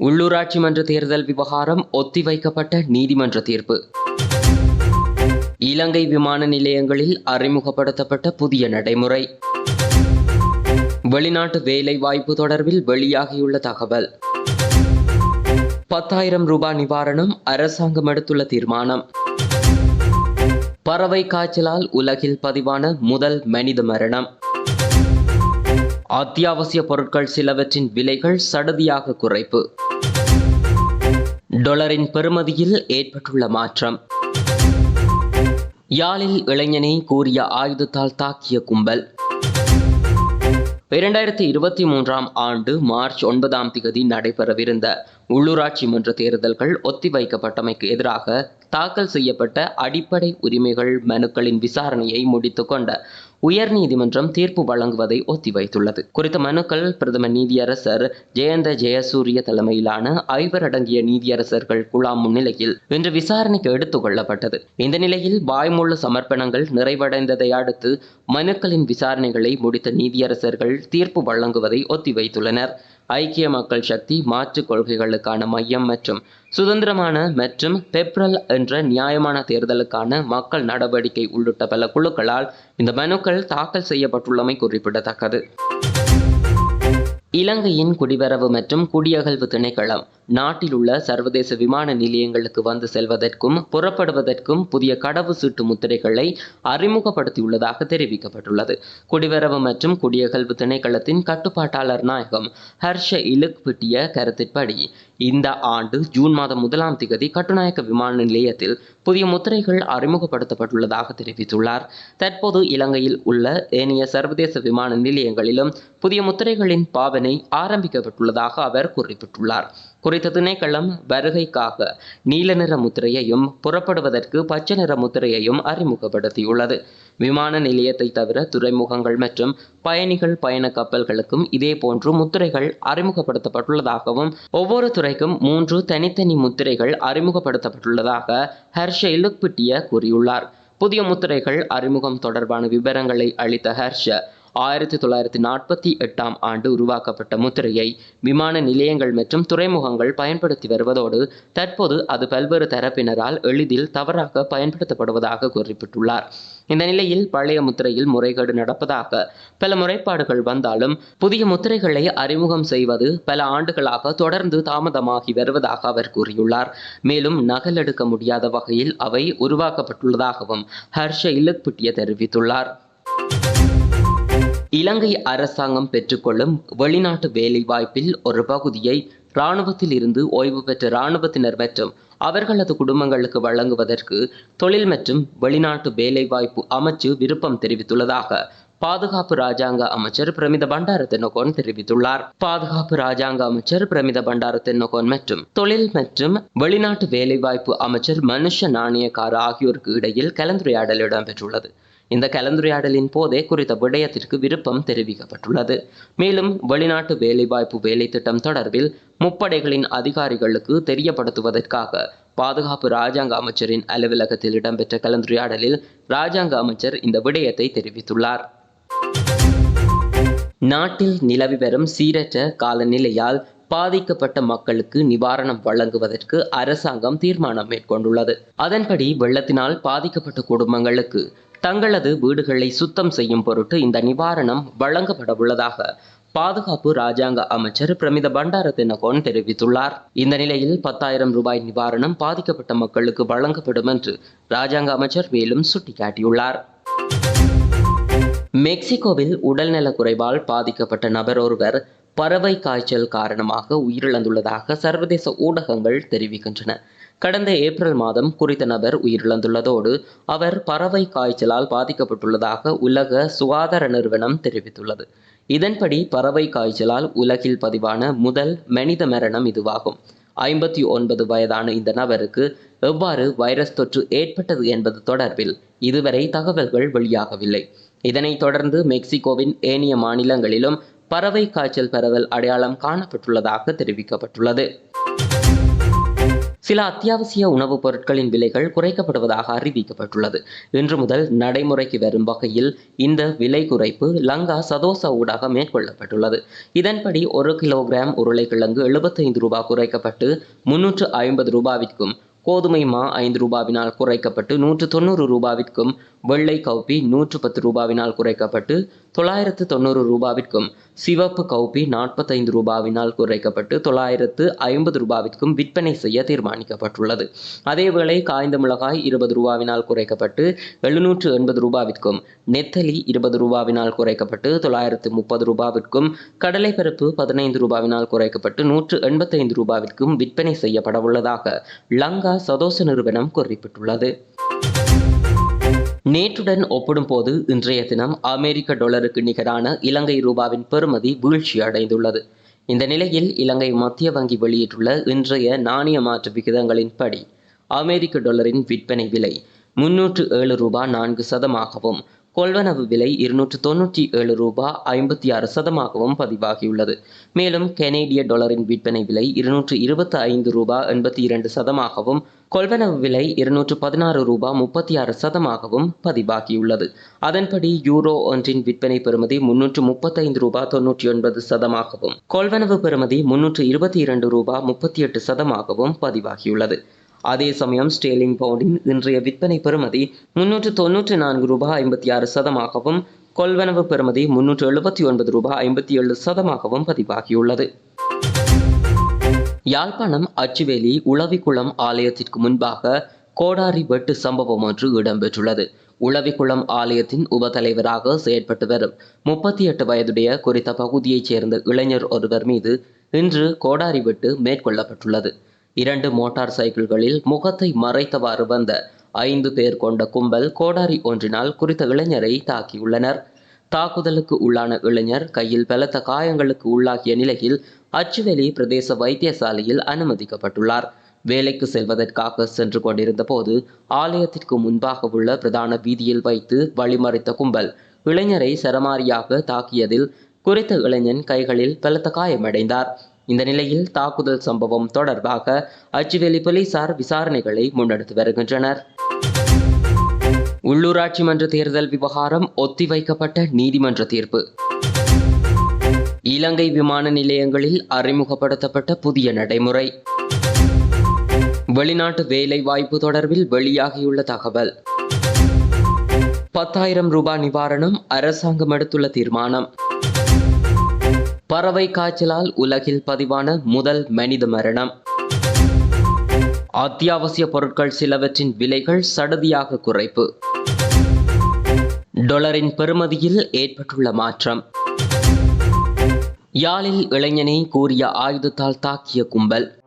உள்ளூராட்சி மன்ற தேர்தல் விவகாரம் ஒத்திவைக்கப்பட்ட நீதிமன்ற தீர்ப்பு. இலங்கை விமான நிலையங்களில் அறிமுகப்படுத்தப்பட்ட புதிய நடைமுறை. வெளிநாட்டு வேலை வாய்ப்பு தொடர்பில் வெளியாகியுள்ள தகவல். பத்தாயிரம் ரூபாய் நிவாரணம் அரசாங்கம் எடுத்துள்ள தீர்மானம். பறவை காய்ச்சலால் உலகில் பதிவான முதல் மனித மரணம். அத்தியாவசிய பொருட்கள் சிலவற்றின் விலைகள் சடுதியாக குறைப்பு. டொலரின் பெறுமதியில் ஏற்பட்டுள்ள மாற்றம். யாழில் இளைஞனை கூறிய ஆயுதத்தால் தாக்கிய கும்பல். இரண்டாயிரத்தி இருபத்தி மூன்றாம் ஆண்டு மார்ச் ஒன்பதாம் தேதி நடைபெறவிருந்த உள்ளூராட்சி மன்ற தேர்தல்கள் ஒத்திவைக்கப்பட்டமைக்கு எதிராக தாக்கல் செய்யப்பட்ட அடிப்படை உரிமைகள் மனுக்களின் விசாரணையை முடித்துக்கொண்ட உயர்நீதிமன்றம் தீர்ப்பு வழங்குவதை ஒத்திவைத்துள்ளது. குறித்த மனுக்கள் பிரதம நீதியரசர் ஜெயந்த ஜெயசூரிய தலைமையிலான ஐவர் அடங்கிய நீதியரசர்கள் குழாம் முன்னிலையில் இன்று விசாரணைக்கு எடுத்துக் கொள்ளப்பட்டது. இந்த நிலையில் வாய்மூல சமர்ப்பணங்கள் நிறைவடைந்ததை அடுத்து மனுக்களின் விசாரணைகளை முடித்த நீதியரசர்கள் தீர்ப்பு வழங்குவதை ஒத்திவைத்துள்ளனர். ஐக்கிய மக்கள் சக்தி மாற்றுக் கொள்கைகளுக்கான மையம் மற்றும் சுதந்திரமான மற்றும் பெப்ரல் என்ற நியாயமான தேர்தலுக்கான மக்கள் நடவடிக்கை உள்ளிட்ட பல குழுக்களால் இந்த மனுக்கள் தாக்கல் செய்யப்பட்டுள்ளமை குறிப்பிடத்தக்கது. இலங்கையின் குடிவரவு மற்றும் குடியகழ்வு திணைக்களம் நாட்டில் உள்ள சர்வதேச விமான நிலையங்களுக்கு வந்து செல்வதற்கும் புறப்படுவதற்கும் புதிய கடவு சீட்டு முத்திரைகளை அறிமுகப்படுத்தியுள்ளதாக தெரிவிக்கப்பட்டுள்ளது. குடிவரவு மற்றும் குடியகழ்வு திணைக்களத்தின் கட்டுப்பாட்டாளர் நாயகம் ஹர்ஷ இலுக் பிட்டிய கருத்தின்படி இந்த ஆண்டு ஜூன் மாதம் முதலாம் திகதி கட்டுநாயக்க விமான நிலையத்தில் புதிய முத்திரைகள் அறிமுகப்படுத்தப்பட்டுள்ளதாக தெரிவித்துள்ளார். தற்போது இலங்கையில் உள்ள ஏனைய சர்வதேச விமான நிலையங்களிலும் புதிய முத்திரைகளின் பாவனை ஆரம்பிக்கப்பட்டுள்ளதாக அவர் குறிப்பிட்டுள்ளார். குறித்த திணைக்களம் வருகைக்காக நீல நிற முத்திரையையும் புறப்படுவதற்கு பச்சை நிற முத்திரையையும் அறிமுகப்படுத்தியுள்ளது. விமான நிலையத்தை தவிர துறைமுகங்கள் மற்றும் பயணிகள் பயண கப்பல்களுக்கும் இதே போன்று முத்திரைகள் அறிமுகப்படுத்தப்பட்டுள்ளதாகவும் ஒவ்வொரு துறைக்கும் மூன்று தனித்தனி முத்திரைகள் அறிமுகப்படுத்தப்பட்டுள்ளதாக ஹர்ஷ லுக்பிட்டிய கூறியுள்ளார். புதிய முத்திரைகள் அறிமுகம் தொடர்பான விவரங்களை அளித்த ஹர்ஷ ஆயிரத்தி தொள்ளாயிரத்தி நாற்பத்தி எட்டாம் ஆண்டு உருவாக்கப்பட்ட முத்திரையை விமான நிலையங்கள் மற்றும் துறைமுகங்கள் பயன்படுத்தி வருவதோடு தற்போது அது பல்வேறு தரப்பினரால் எளிதில் தவறாக பயன்படுத்தப்படுவதாக குறிப்பிட்டுள்ளார். இந்த நிலையில் பழைய முத்திரையில் முறைகேடு நடப்பதாக பல முறைப்பாடுகள் வந்தாலும் புதிய முத்திரைகளை அறிமுகம் செய்வது பல ஆண்டுகளாக தொடர்ந்து தாமதமாகி வருவதாக அவர் கூறியுள்ளார். மேலும் நகல் எடுக்க முடியாத வகையில் அவை உருவாக்கப்பட்டுள்ளதாகவும் ஹர்ஷ இலக்பிட்டிய தெரிவித்துள்ளார். இலங்கை அரசாங்கம் பெற்றுக்கொள்ளும் வெளிநாட்டு வேலைவாய்ப்பில் ஒரு பகுதியை இராணுவத்தில் இருந்து ஓய்வு பெற்ற இராணுவத்தினர் மற்றும் அவர்களது குடும்பங்களுக்கு வழங்குவதற்கு தொழில் மற்றும் வெளிநாட்டு வேலைவாய்ப்பு அமைச்சு விருப்பம் தெரிவித்துள்ளதாக பாதுகாப்பு ராஜாங்க அமைச்சர் பிரமித பண்டார தென்னகோன் தெரிவித்துள்ளார். பாதுகாப்பு ராஜாங்க அமைச்சர் பிரமித பண்டார தென்னகோன் மற்றும் தொழில் மற்றும் வெளிநாட்டு வேலைவாய்ப்பு அமைச்சர் மனுஷ நாணயக்கார ஆகியோருக்கு இடையில் கலந்துரையாடல் இடம்பெற்றுள்ளது. இந்த கலந்துரையாடலின் போதே குறித்த விடயத்திற்கு விருப்பம் தெரிவிக்கப்பட்டுள்ளது. மேலும் வெளிநாட்டு வேலைவாய்ப்பு வேலை திட்டம் தொடர்பில் முப்படைகளின் அதிகாரிகளுக்கு தெரியப்படுத்துவதற்காக பாதுகாப்பு ராஜாங்க அமைச்சரின் அலுவலகத்தில் இடம்பெற்ற கலந்துரையாடலில் ராஜாங்க அமைச்சர் இந்த விடயத்தை தெரிவித்துள்ளார். நாட்டில் நிலவி வரும் சீரற்ற காலநிலையால் பாதிக்கப்பட்ட மக்களுக்கு நிவாரணம் வழங்குவதற்கு அரசாங்கம் தீர்மானம் மேற்கொண்டுள்ளது. அதன்படி வெள்ளத்தினால் பாதிக்கப்பட்ட குடும்பங்களுக்கு தங்களது வீடுகளை சுத்தம் செய்யும் பொருட்டு இந்த நிவாரணம் வழங்கப்பட உள்ளதாக பாதுகாப்பு ராஜாங்க அமைச்சர் பிரமித பண்டார தினகோன் தெரிவித்துள்ளார். இந்த நிலையில் பத்தாயிரம் ரூபாய் நிவாரணம் பாதிக்கப்பட்ட மக்களுக்கு வழங்கப்படும் என்று ராஜாங்க அமைச்சர் மேலும் சுட்டிக்காட்டியுள்ளார். மெக்சிகோவில் உடல்நல குறைவால் பாதிக்கப்பட்ட நபர் ஒருவர் பறவை காய்ச்சல் காரணமாக உயிரிழந்துள்ளதாக சர்வதேச ஊடகங்கள் தெரிவிக்கின்றன. கடந்த ஏப்ரல் மாதம் குறித்த நபர் உயிரிழந்துள்ளதோடு அவர் பறவை காய்ச்சலால் பாதிக்கப்பட்டுள்ளதாக உலக சுகாதார நிறுவனம் தெரிவித்துள்ளது. இதன்படி பறவை காய்ச்சலால் உலகில் பதிவான முதல் மனித மரணம் இதுவாகும். ஐம்பத்தி ஒன்பது வயதான இந்த நபருக்கு எவ்வாறு வைரஸ் தொற்று ஏற்பட்டது என்பது தொடர்பில் இதுவரை தகவல்கள் வெளியாகவில்லை. இதனைத் தொடர்ந்து மெக்சிகோவின் ஏனைய மாநிலங்களிலும் பறவை காய்ச்சல் பரவல் அடையாளம் காணப்பட்டுள்ளதாக தெரிவிக்கப்பட்டுள்ளது. சில அத்தியாவசிய உணவுப் பொருட்களின் விலைகள் குறைக்கப்படுவதாக அறிவிக்கப்பட்டுள்ளது. இன்று முதல் நடைமுறைக்கு வரும் வகையில் இந்த விலை குறைப்பு லங்கா சதோசா ஊடாக மேற்கொள்ளப்பட்டுள்ளது. இதன்படி ஒரு கிலோகிராம் உருளைக்கிழங்கு எழுபத்தைந்து ரூபாய் குறைக்கப்பட்டு முன்னூற்று ஐம்பது ரூபாவிற்கும் கோதுமை மா ஐந்து ரூபாவினால் குறைக்கப்பட்டு நூற்று தொண்ணூறு ரூபாவிற்கும் வெள்ளை கவுப்பி நூற்று பத்து ரூபாவினால் குறைக்கப்பட்டு தொள்ளாயிரத்து தொண்ணூறு ரூபாவிற்கும் சிவப்பு கௌபி நாற்பத்தைந்து ரூபாவினால் குறைக்கப்பட்டு தொள்ளாயிரத்து ஐம்பது ரூபாவிற்கும் விற்பனை செய்ய தீர்மானிக்கப்பட்டுள்ளது. அதேவேளை காய்ந்த மிளகாய் இருபது ரூபாவினால் குறைக்கப்பட்டு எழுநூற்று எண்பது ரூபாவிற்கும் நெத்தலி இருபது ரூபாவினால் குறைக்கப்பட்டு தொள்ளாயிரத்து முப்பது ரூபாவிற்கும் கடலைப்பருப்பு பதினைந்து ரூபாவினால் குறைக்கப்பட்டு நூற்று எண்பத்தைந்து ரூபாவிற்கும் விற்பனை செய்யப்படவுள்ளதாக லங்கா சதோச நிறுவனம் குறிப்பிட்டுள்ளது. நேற்றுடன் ஒப்பிடும்போது இன்றைய தினம் அமெரிக்க டாலருக்கு நிகரான இலங்கை ரூபாவின் பெறுமதி வீழ்ச்சி அடைந்துள்ளது. இந்த நிலையில் இலங்கை மத்திய வங்கி வெளியிட்டுள்ள இன்றைய நாணய மாற்று விகிதங்களின்படி அமெரிக்க டாலரின் விற்பனை விலை முன்னூற்று ஏழு ரூபாய் நான்கு சதமாகவும் கொள்வனவு விலை இருநூற்று தொன்னூற்றி ஏழு ரூபாய் ஐம்பத்தி ஆறு சதமாகவும் பதிவாகியுள்ளது. மேலும் கெனேடிய டாலரின் விற்பனை விலை இருநூற்று இருபத்தி ஐந்து ரூபாய் எண்பத்தி இரண்டு சதமாகவும் கொள்வனவு விலை இருநூற்று பதினாறு ரூபாய் முப்பத்தி ஆறு சதமாகவும் பதிவாகியுள்ளது. அதன்படி யூரோ ஒன்றின் விற்பனை பெறுமதி முன்னூற்று முப்பத்தைந்து ரூபாய் தொன்னூற்றி ஒன்பது சதமாகவும் கொள்வனவு பெறுமதி முன்னூற்று இருபத்தி இரண்டு ரூபாய் முப்பத்தி எட்டு சதமாகவும் பதிவாகியுள்ளது. அதே சமயம் ஸ்டேலிங் பவுண்டின் இன்றைய விற்பனை பெறுமதி முன்னூற்று தொன்னூற்றி நான்கு ரூபாய் ஐம்பத்தி ஆறு சதமாகவும் கொள்வனவு பெறுமதி முன்னூற்று எழுபத்தி ஒன்பது ரூபாய் ஐம்பத்தி ஏழு சதமாகவும் பதிவாகியுள்ளது. யாழ்ப்பாணம் அச்சுவேலி உளவிக்குளம் ஆலயத்திற்கு முன்பாக கோடாரி வெட்டு சம்பவம் ஒன்று இடம்பெற்றுள்ளது. உளவிக்குளம் ஆலயத்தின் உபதலைவராக செயற்பட்டு வரும் முப்பத்தி எட்டு வயதுடைய குறித்த பகுதியைச் சேர்ந்த இளைஞர் ஒருவர் மீது இன்று கோடாரி வெட்டு மேற்கொள்ளப்பட்டுள்ளது. இரண்டு மோட்டார் சைக்கிள்களில் முகத்தை மறைத்தவாறு வந்த ஐந்து பேர் கொண்ட கும்பல் கோடாரி ஒன்றினால் குறித்த இளைஞரை தாக்கியுள்ளனர். தாக்குதலுக்கு உள்ளான இளைஞர் கையில் பலத்த காயங்களுக்கு உள்ளாகிய நிலையில் அச்சுவேலி பிரதேச வைத்தியசாலையில் அனுமதிக்கப்பட்டுள்ளார். வேலைக்கு செல்வதற்காக சென்று கொண்டிருந்த போது ஆலயத்திற்கு முன்பாக உள்ள பிரதான வீதியில் வைத்து வழிமறித்த கும்பல் இளைஞரை சரமாரியாக தாக்கியதில் குறித்த இளைஞன் கைகளில் பலத்த காயமடைந்தார். இந்த நிலையில் தாக்குதல் சம்பவம் தொடர்பாக அச்சுவேலி போலீசார் விசாரணைகளை முன்னெடுத்து வருகின்றனர். உள்ளூராட்சி மன்ற தேர்தல் விவகாரம் ஒத்திவைக்கப்பட்ட நீதிமன்ற தீர்ப்பு. இலங்கை விமான நிலையங்களில் அறிமுகப்படுத்தப்பட்ட புதிய நடைமுறை. வெளிநாட்டு வேலை வாய்ப்பு தொடர்பில் வெளியாகியுள்ள தகவல். பத்தாயிரம் ரூபாய் நிவாரணம் அரசாங்கம் எடுத்துள்ள தீர்மானம். பறவை காய்ச்சலால் உலகில் பதிவான முதல் மனித மரணம். அத்தியாவசிய பொருட்கள் சிலவற்றின் விலைகள் சடுதியாக குறைப்பு. டொலரின் பெறுமதியில் ஏற்பட்டுள்ள மாற்றம். யாழில் இளைஞனை கூறிய ஆயுதத்தால் தாக்கிய கும்பல்